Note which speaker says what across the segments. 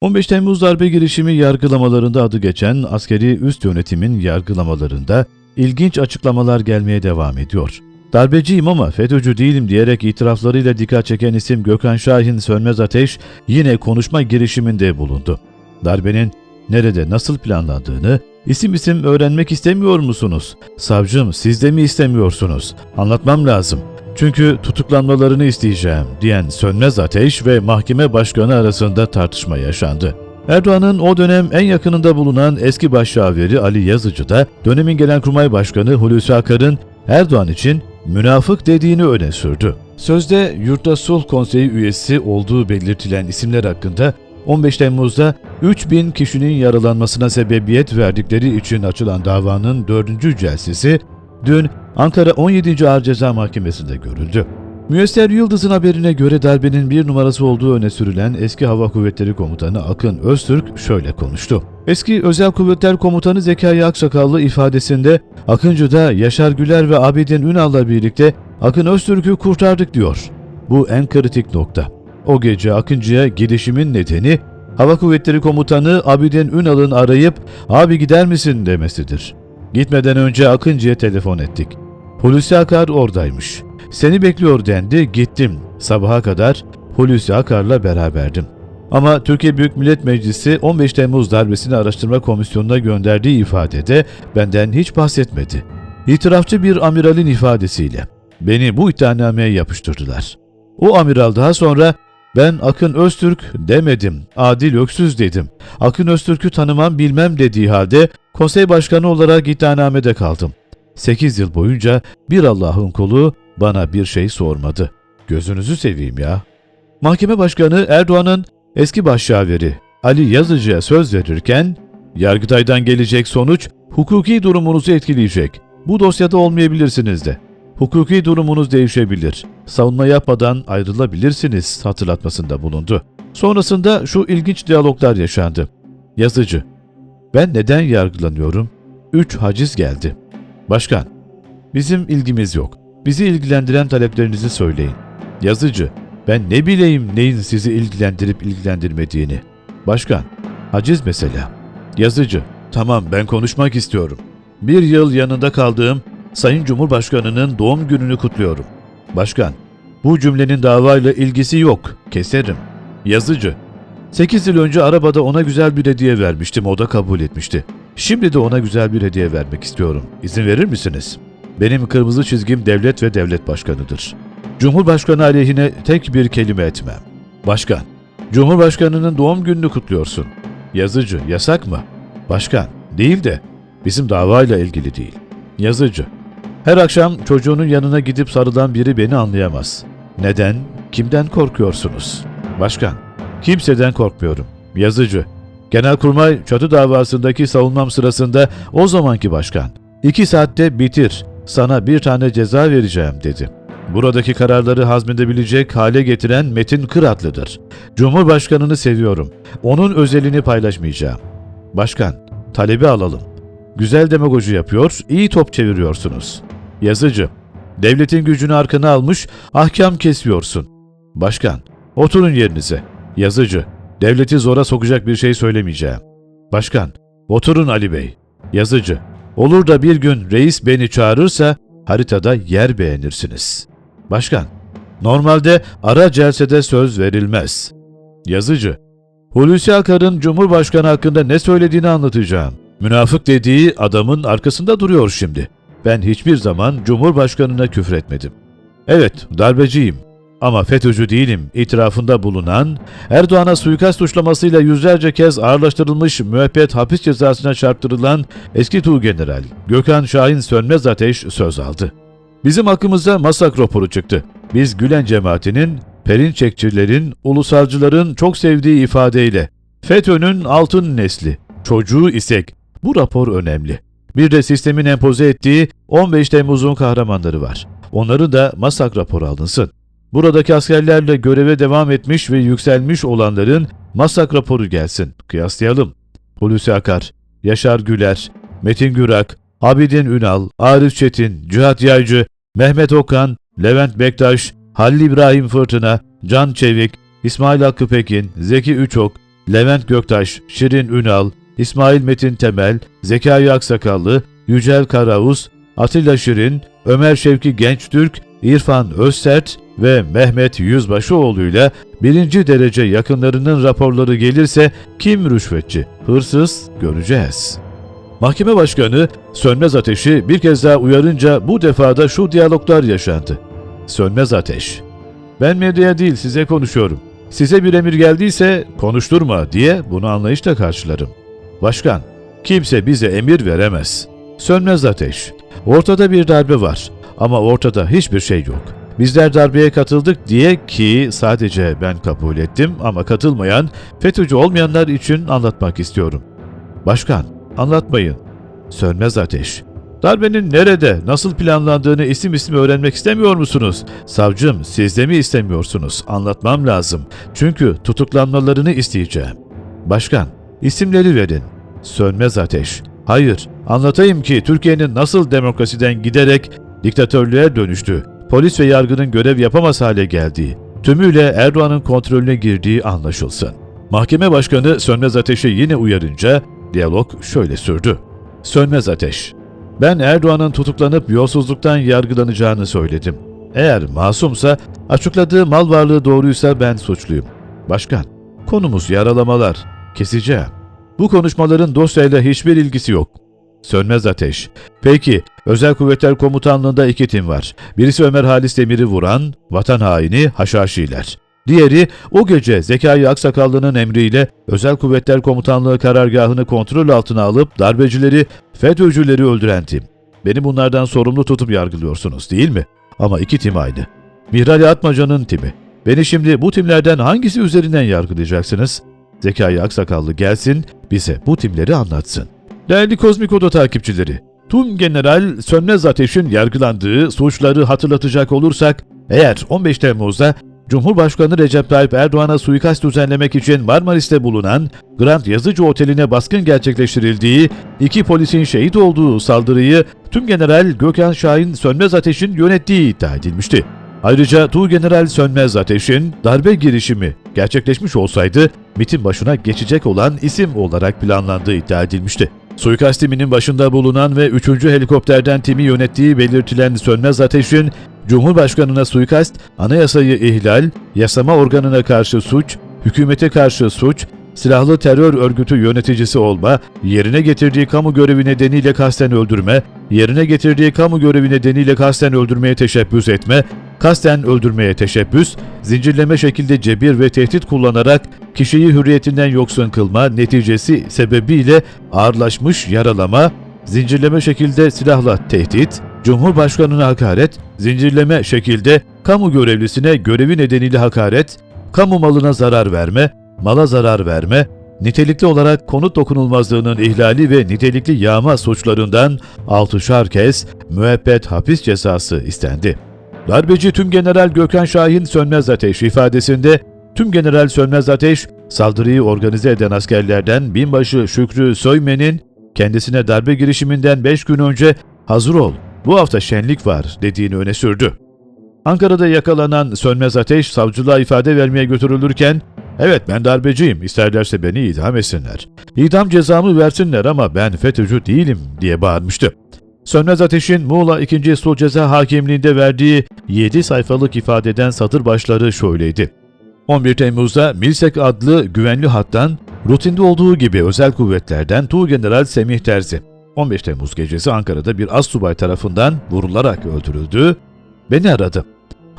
Speaker 1: 15 Temmuz darbe girişimi yargılamalarında adı geçen askeri üst yönetimin yargılamalarında ilginç açıklamalar gelmeye devam ediyor. Darbeciyim ama FETÖ'cü değilim diyerek itiraflarıyla dikkat çeken isim Gökhan Şahin Sönmez Ateş yine konuşma girişiminde bulundu. Darbenin nerede nasıl planlandığını isim isim öğrenmek istemiyor musunuz? Savcım siz de mi istemiyorsunuz? Anlatmam lazım. Çünkü tutuklanmalarını isteyeceğim diyen Sönmez Ateş ve mahkeme başkanı arasında tartışma yaşandı. Erdoğan'ın o dönem en yakınında bulunan eski başşaveri Ali Yazıcı da dönemin Genelkurmay Başkanı Hulusi Akar'ın Erdoğan için münafık dediğini öne sürdü. Sözde Yurtta Sulh Konseyi üyesi olduğu belirtilen isimler hakkında 15 Temmuz'da 3000 kişinin yaralanmasına sebebiyet verdikleri için açılan davanın 4. celsesi dün Ankara 17. Ağır Ceza Mahkemesi'nde görüldü. Müyesser Yıldız'ın haberine göre darbenin bir numarası olduğu öne sürülen eski Hava Kuvvetleri Komutanı Akın Öztürk şöyle konuştu. Eski Özel Kuvvetler Komutanı Zekai Aksakallı ifadesinde Akıncı'da Yaşar Güler ve Abidin Ünal'la birlikte Akın Öztürk'ü kurtardık diyor. Bu en kritik nokta. O gece Akıncı'ya gidişimin nedeni Hava Kuvvetleri Komutanı Abidin Ünal'ın arayıp abi gider misin demesidir. Gitmeden önce Akıncı'ya telefon ettik. Hulusi Akar oradaymış. Seni bekliyor dendi, gittim. Sabaha kadar Hulusi Akar'la beraberdim. Ama Türkiye Büyük Millet Meclisi 15 Temmuz darbesini araştırma komisyonuna gönderdiği ifadede benden hiç bahsetmedi. İtirafçı bir amiralin ifadesiyle beni bu iddianameye yapıştırdılar. O amiral daha sonra ben Akın Öztürk demedim, Adil Öksüz dedim. Akın Öztürk'ü tanımam bilmem dediği halde konsey başkanı olarak iddianamede kaldım. 8 yıl boyunca bir Allah'ın kulu bana bir şey sormadı. Gözünüzü seveyim ya. Mahkeme Başkanı Erdoğan'ın eski başşaveri Ali Yazıcı'ya söz verirken, Yargıtay'dan gelecek sonuç hukuki durumunuzu etkileyecek. Bu dosyada olmayabilirsiniz de. Hukuki durumunuz değişebilir. Savunma yapmadan ayrılabilirsiniz hatırlatmasında bulundu. Sonrasında şu ilginç diyaloglar yaşandı. Yazıcı, ben neden yargılanıyorum? 3 haciz geldi. Başkan, bizim ilgimiz yok. Bizi ilgilendiren taleplerinizi söyleyin. Yazıcı, ben ne bileyim neyin sizi ilgilendirip ilgilendirmediğini. Başkan, haciz mesela. Yazıcı, tamam ben konuşmak istiyorum. Bir yıl yanında kaldığım Sayın Cumhurbaşkanı'nın doğum gününü kutluyorum. Başkan, bu cümlenin davayla ilgisi yok, keserim. Yazıcı, 8 yıl önce arabada ona güzel bir hediye vermiştim, o da kabul etmişti. Şimdi de ona güzel bir hediye vermek istiyorum. İzin verir misiniz? Benim kırmızı çizgim devlet ve devlet başkanıdır. Cumhurbaşkanı aleyhine tek bir kelime etmem. Başkan, Cumhurbaşkanının doğum gününü kutluyorsun. Yazıcı, yasak mı? Başkan, değil de bizim davayla ilgili değil. Yazıcı, her akşam çocuğunun yanına gidip sarılan biri beni anlayamaz. Neden, kimden korkuyorsunuz? Başkan, kimseden korkmuyorum. Yazıcı, Genelkurmay çatı davasındaki savunmam sırasında o zamanki başkan, iki saatte bitir, sana bir tane ceza vereceğim dedi. Buradaki kararları hazmedebilecek hale getiren Metin Kıratlı'dır. Cumhurbaşkanını seviyorum. Onun özelini paylaşmayacağım. Başkan, talebi alalım. Güzel demagoji yapıyor, iyi top çeviriyorsunuz. Yazıcı, devletin gücünü arkana almış, ahkam kesiyorsun. Başkan, oturun yerinize. Yazıcı, devleti zora sokacak bir şey söylemeyeceğim. Başkan, oturun Ali Bey. Yazıcı, olur da bir gün reis beni çağırırsa haritada yer beğenirsiniz. Başkan, normalde ara celsede söz verilmez. Yazıcı, Hulusi Akar'ın Cumhurbaşkanı hakkında ne söylediğini anlatacağım. Münafık dediği adamın arkasında duruyor şimdi. Ben hiçbir zaman Cumhurbaşkanına küfretmedim. Evet, darbeciyim. Ama FETÖ'cü değilim itirafında bulunan, Erdoğan'a suikast suçlamasıyla yüzlerce kez ağırlaştırılmış müebbet hapis cezasına çarptırılan eski Tuğgeneral Gökhan Şahin Sönmez Ateş söz aldı. Bizim hakkımızda masak raporu çıktı. Biz Gülen cemaatinin, Perinçekçilerin, ulusalcıların çok sevdiği ifadeyle FETÖ'nün altın nesli, çocuğu isek bu rapor önemli. Bir de sistemin empoze ettiği 15 Temmuz'un kahramanları var. Onların da masak raporu alınsın. Buradaki askerlerle göreve devam etmiş ve yükselmiş olanların masak raporu gelsin. Kıyaslayalım. Hulusi Akar, Yaşar Güler, Metin Gürak, Abidin Ünal, Arif Çetin, Cihat Yaycı, Mehmet Okan, Levent Bektaş, Halil İbrahim Fırtına, Can Çevik, İsmail Hakkı Pekin, Zeki Üçok, Levent Göktaş, Şirin Ünal, İsmail Metin Temel, Zekai Aksakallı, Yücel Karauz, Atilla Şirin, Ömer Şevki Gençtürk, İrfan Özsert ve Mehmet Yüzbaşıoğlu ile birinci derece yakınlarının raporları gelirse kim rüşvetçi, hırsız göreceğiz. Mahkeme başkanı Sönmez Ateş'i bir kez daha uyarınca bu defada şu diyaloglar yaşandı. Sönmez Ateş, ben medyaya değil size konuşuyorum. Size bir emir geldiyse konuşturma diye bunu anlayışla karşılarım. Başkan, kimse bize emir veremez. Sönmez ateş. Ortada bir darbe var ama ortada hiçbir şey yok. Bizler darbeye katıldık diye ki sadece ben kabul ettim ama katılmayan, FETÖ'cü olmayanlar için anlatmak istiyorum. Başkan, anlatmayın. Sönmez ateş. Darbenin nerede, nasıl planlandığını isim isim öğrenmek istemiyor musunuz? Savcım, siz de mi istemiyorsunuz? Anlatmam lazım. Çünkü tutuklanmalarını isteyeceğim. Başkan, isimleri verin. Sönmez ateş. Hayır, anlatayım ki Türkiye'nin nasıl demokrasiden giderek diktatörlüğe dönüştü, polis ve yargının görev yapamaz hale geldiği, tümüyle Erdoğan'ın kontrolüne girdiği anlaşılsın. Mahkeme başkanı Sönmez Ateş'i yine uyarınca diyalog şöyle sürdü. Sönmez Ateş, ben Erdoğan'ın tutuklanıp yolsuzluktan yargılanacağını söyledim. Eğer masumsa, açıkladığı mal varlığı doğruysa ben suçluyum. Başkan, konumuz yaralamalar. Keseceğim. Bu konuşmaların dosyayla hiçbir ilgisi yok. Sönmez ateş. Peki, Özel Kuvvetler Komutanlığı'nda iki tim var. Birisi Ömer Halis Demir'i vuran, vatan haini Haşhaşiler. Diğeri o gece Zekai Aksakallı'nın emriyle Özel Kuvvetler Komutanlığı karargahını kontrol altına alıp darbecileri, FETÖ'cüleri öldüren tim. Beni bunlardan sorumlu tutup yargılıyorsunuz değil mi? Ama iki tim aynı. Mihrali Atmaca'nın timi. Beni şimdi bu timlerden hangisi üzerinden yargılayacaksınız? Zekai Aksakallı gelsin, bize bu timleri anlatsın. Değerli Kozmik Oda takipçileri, Tüm General Sönmez Ateş'in yargılandığı suçları hatırlatacak olursak, eğer 15 Temmuz'da Cumhurbaşkanı Recep Tayyip Erdoğan'a suikast düzenlemek için Marmaris'te bulunan Grand Yazıcı Oteli'ne baskın gerçekleştirildiği, iki polisin şehit olduğu saldırıyı Tüm General Gökhan Şahin Sönmez Ateş'in yönettiği iddia edilmişti. Ayrıca Tuğgeneral Sönmez Ateş'in darbe girişimi gerçekleşmiş olsaydı MIT'in başına geçecek olan isim olarak planlandığı iddia edilmişti. Suikast timinin başında bulunan ve 3. helikopterden timi yönettiği belirtilen Sönmez Ateş'in Cumhurbaşkanına suikast, anayasayı ihlal, yasama organına karşı suç, hükümete karşı suç, silahlı terör örgütü yöneticisi olma, yerine getirdiği kamu görevi nedeniyle kasten öldürme, yerine getirdiği kamu görevi nedeniyle kasten öldürmeye teşebbüs etme, kasten öldürmeye teşebbüs, zincirleme şekilde cebir ve tehdit kullanarak kişiyi hürriyetinden yoksun kılma neticesi sebebiyle ağırlaşmış yaralama, zincirleme şekilde silahla tehdit, Cumhurbaşkanına hakaret, zincirleme şekilde kamu görevlisine görevi nedeniyle hakaret, kamu malına zarar verme, mala zarar verme, nitelikli olarak konut dokunulmazlığının ihlali ve nitelikli yağma suçlarından 6'şar kez müebbet hapis cezası istendi. Darbeci Tümgeneral Gökhan Şahin Sönmez Ateş ifadesinde Tümgeneral Sönmez Ateş, saldırıyı organize eden askerlerden binbaşı Şükrü Söymen'in kendisine darbe girişiminden 5 gün önce hazır ol, bu hafta şenlik var dediğini öne sürdü. Ankara'da yakalanan Sönmez Ateş savcılığa ifade vermeye götürülürken Evet ben darbeciyim isterlerse beni idam etsinler. İdam cezamı versinler ama ben FETÖ'cü değilim diye bağırmıştı. Sönmez Ateş'in Muğla 2. Sulh Ceza Hakimliği'nde verdiği 7 sayfalık ifadeden satır başları şöyleydi. 11 Temmuz'da Milsek adlı güvenli hattan rutinde olduğu gibi özel kuvvetlerden Tuğgeneral Semih Terzi 15 Temmuz gecesi Ankara'da bir assubay tarafından vurularak öldürüldü. Beni aradı.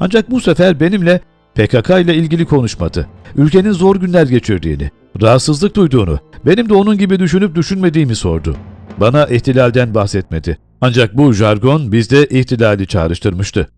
Speaker 1: Ancak bu sefer benimle PKK ile ilgili konuşmadı. Ülkenin zor günler geçirdiğini, rahatsızlık duyduğunu, benim de onun gibi düşünüp düşünmediğimi sordu. Bana ihtilalden bahsetmedi. Ancak bu jargon bizde ihtilali çağrıştırmıştı.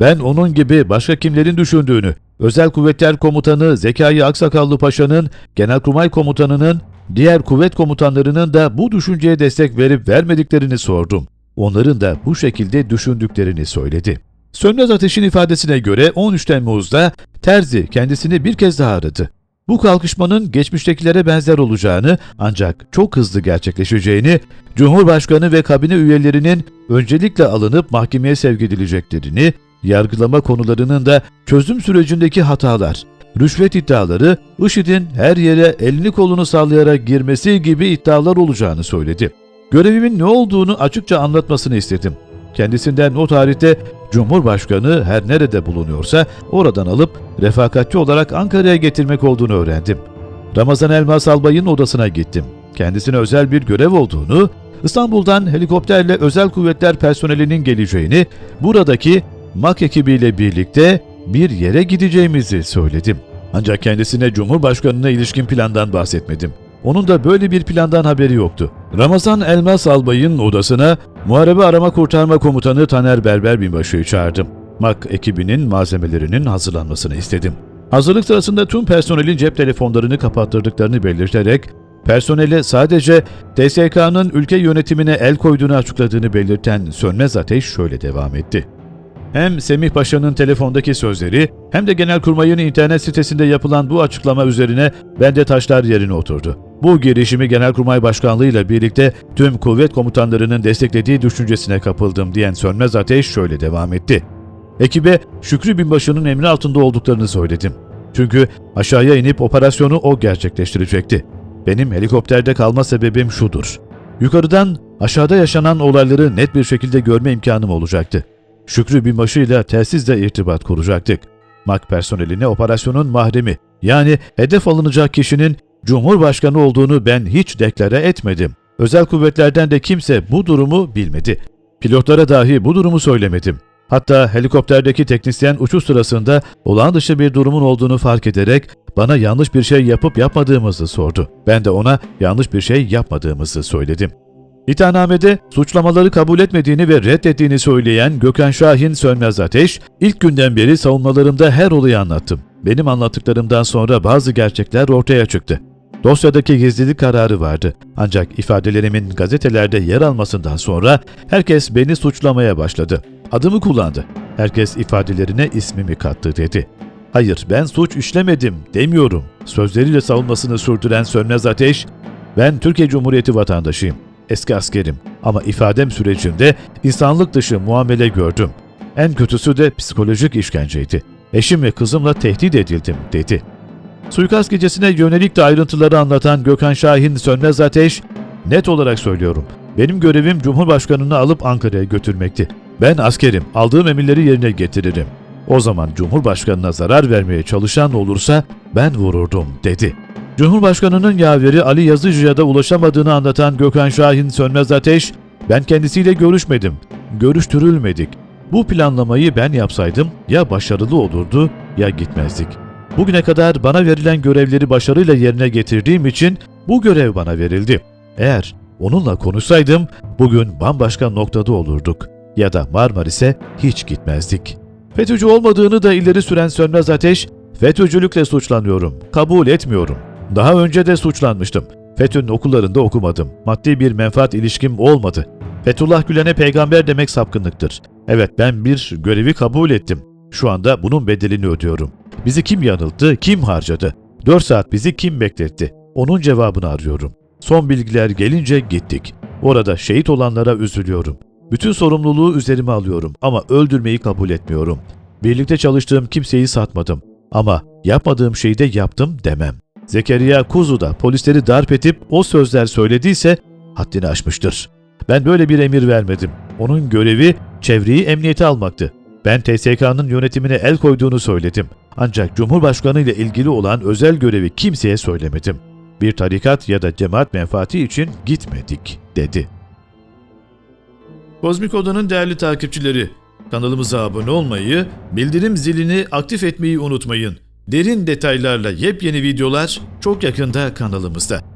Speaker 1: Ben onun gibi başka kimlerin düşündüğünü, Özel Kuvvetler Komutanı Zekai Aksakallı Paşa'nın, Genelkurmay Komutanı'nın, diğer kuvvet komutanlarının da bu düşünceye destek verip vermediklerini sordum. Onların da bu şekilde düşündüklerini söyledi. Sönmez Ateş'in ifadesine göre 13 Temmuz'da Terzi kendisini bir kez daha aradı. Bu kalkışmanın geçmiştekilere benzer olacağını ancak çok hızlı gerçekleşeceğini, Cumhurbaşkanı ve kabine üyelerinin öncelikle alınıp mahkemeye sevk edileceklerini, yargılama konularının da çözüm sürecindeki hatalar, rüşvet iddiaları, IŞİD'in her yere elini kolunu sallayarak girmesi gibi iddialar olacağını söyledi. Görevimin ne olduğunu açıkça anlatmasını istedim. Kendisinden o tarihte Cumhurbaşkanı her nerede bulunuyorsa oradan alıp refakatçi olarak Ankara'ya getirmek olduğunu öğrendim. Ramazan Elmas Albay'ın odasına gittim. Kendisine özel bir görev olduğunu, İstanbul'dan helikopterle özel kuvvetler personelinin geleceğini, buradaki MAK ekibiyle birlikte bir yere gideceğimizi söyledim. Ancak kendisine Cumhurbaşkanı'na ilişkin plandan bahsetmedim. Onun da böyle bir plandan haberi yoktu. Ramazan Elmas Albay'ın odasına Muharebe Arama Kurtarma Komutanı Taner Berber Binbaşı'yı çağırdım. MAK ekibinin malzemelerinin hazırlanmasını istedim. Hazırlık sırasında tüm personelin cep telefonlarını kapattırdıklarını belirterek personele sadece TSK'nın ülke yönetimine el koyduğunu açıkladığını belirten Sönmez Ateş şöyle devam etti. Hem Semih Paşa'nın telefondaki sözleri hem de Genelkurmay'ın internet sitesinde yapılan bu açıklama üzerine bende taşlar yerine oturdu. Bu girişimi Genelkurmay Başkanlığı ile birlikte tüm kuvvet komutanlarının desteklediği düşüncesine kapıldım diyen Sönmez Ateş şöyle devam etti. Ekibe Şükrü Binbaşı'nın emri altında olduklarını söyledim. Çünkü aşağıya inip operasyonu o gerçekleştirecekti. Benim helikopterde kalma sebebim şudur. Yukarıdan aşağıda yaşanan olayları net bir şekilde görme imkanım olacaktı. Şükrü Binbaşı ile telsizle irtibat kuracaktık. MAK personeline operasyonun mahremi yani hedef alınacak kişinin Cumhurbaşkanı olduğunu ben hiç deklare etmedim. Özel kuvvetlerden de kimse bu durumu bilmedi. Pilotlara dahi bu durumu söylemedim. Hatta helikopterdeki teknisyen uçuş sırasında olağan dışı bir durumun olduğunu fark ederek bana yanlış bir şey yapıp yapmadığımızı sordu. Ben de ona yanlış bir şey yapmadığımızı söyledim. İddianamede suçlamaları kabul etmediğini ve reddettiğini söyleyen Gökhan Şahin Sönmez Ateş, ilk günden beri savunmalarımda her olayı anlattım. Benim anlattıklarımdan sonra bazı gerçekler ortaya çıktı. Dosyadaki gizlilik kararı vardı. Ancak ifadelerimin gazetelerde yer almasından sonra herkes beni suçlamaya başladı. Adımı kullandı. Herkes ifadelerine ismimi kattı dedi. Hayır ben suç işlemedim demiyorum. Sözleriyle savunmasını sürdüren Sönmez Ateş, ben Türkiye Cumhuriyeti vatandaşıyım. Eski askerim ama ifadem sürecinde insanlık dışı muamele gördüm. En kötüsü de psikolojik işkenceydi. Eşim ve kızımla tehdit edildim dedi. Suikast gecesine yönelik de ayrıntıları anlatan Gökhan Şahin Sönmez Ateş, net olarak söylüyorum. Benim görevim Cumhurbaşkanını alıp Ankara'ya götürmekti. Ben askerim, aldığım emirleri yerine getiririm. O zaman Cumhurbaşkanına zarar vermeye çalışan olursa ben vururdum dedi. Cumhurbaşkanının yaveri Ali Yazıcı'ya da ulaşamadığını anlatan Gökhan Şahin Sönmez Ateş, ben kendisiyle görüşmedim, görüştürülmedik. Bu planlamayı ben yapsaydım ya başarılı olurdu ya gitmezdik. Bugüne kadar bana verilen görevleri başarıyla yerine getirdiğim için bu görev bana verildi. Eğer onunla konuşsaydım bugün bambaşka noktada olurduk ya da Marmaris'e hiç gitmezdik. FETÖ'cü olmadığını da ileri süren Sönmez Ateş, FETÖ'cülükle suçlanıyorum, kabul etmiyorum. Daha önce de suçlanmıştım. FETÖ'nün okullarında okumadım. Maddi bir menfaat ilişkim olmadı. Fethullah Gülen'e peygamber demek sapkınlıktır. Evet ben bir görevi kabul ettim. Şu anda bunun bedelini ödüyorum. Bizi kim yanılttı, kim harcadı? 4 saat bizi kim bekletti? Onun cevabını arıyorum. Son bilgiler gelince gittik. Orada şehit olanlara üzülüyorum. Bütün sorumluluğu üzerime alıyorum ama öldürmeyi kabul etmiyorum. Birlikte çalıştığım kimseyi satmadım. Ama yapmadığım şeyi de yaptım demem. Zekeriya Kuzu da polisleri darp edip o sözler söylediyse haddini aşmıştır. Ben böyle bir emir vermedim. Onun görevi çevreyi emniyete almaktı. Ben TSK'nın yönetimine el koyduğunu söyledim. Ancak Cumhurbaşkanı ile ilgili olan özel görevi kimseye söylemedim. Bir tarikat ya da cemaat menfaati için gitmedik, dedi. Kozmik Oda'nın değerli takipçileri, kanalımıza abone olmayı, bildirim zilini aktif etmeyi unutmayın. Derin detaylarla yepyeni videolar çok yakında kanalımızda.